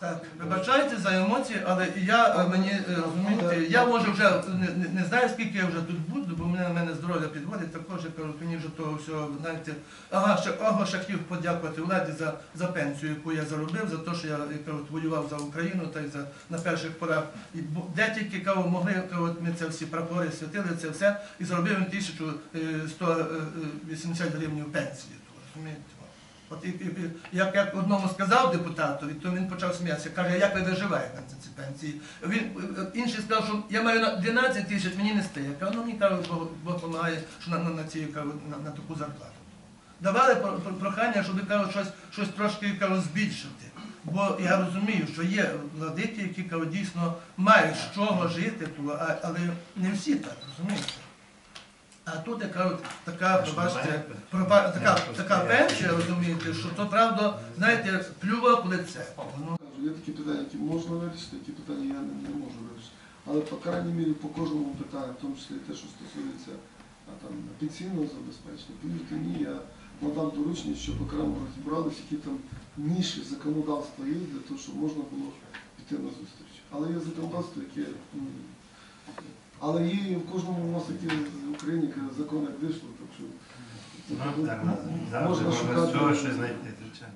Так, вибачайте за емоції, але я е, мені е, розумієте, я може вже не, не, знаю, скільки я вже тут буду, бо мене, мене здоров'я підводить, також я кажу, мені вже того всього, знаєте, ага, ще, ага, ще хотів подякувати владі за, за пенсію, яку я заробив, за те, що я, кажу, воював за Україну та й за на перших порах. І де тільки кажу, могли, кажу, ми це всі прапори святили, це все, і заробив він 1180 гривень пенсії. Розумієте? От і, і, як я одному сказав депутатові, то він почав сміятися. Каже, як ви виживаєте на ці пенсії? Він е, інший сказав, що я маю на 12 тисяч, мені не стає. Кажу, ну мені кажу, Бог, допомагає, що на, на, на, ці, кажу, на, на таку зарплату. Давали про- про- прохання, щоб кажу, щось, щось трошки кажу, збільшити. Бо я розумію, що є владики, які кажу, дійсно мають з чого жити, але не всі так, розумієте? А тут я кажу, така, пробачте, проба- така, така пенсія, розумієте, що то правда, знаєте, плюва в лице. Ну, Є такі питання, які можна вирішити, які питання я не, не можу вирішити. Але по крайній мірі по кожному питанню, в тому числі те, що стосується а, там, пенсійного забезпечення, повірте мені, я надам доручення, щоб окремо розібралися, які там ніші законодавства є для того, щоб можна було піти на зустріч. Але є законодавство, яке. м, Але є і в кожному у нас такі Україні закон як вийшло, так що Ну, так, завжди можна можна шукати. цього щось знайти, звичайно.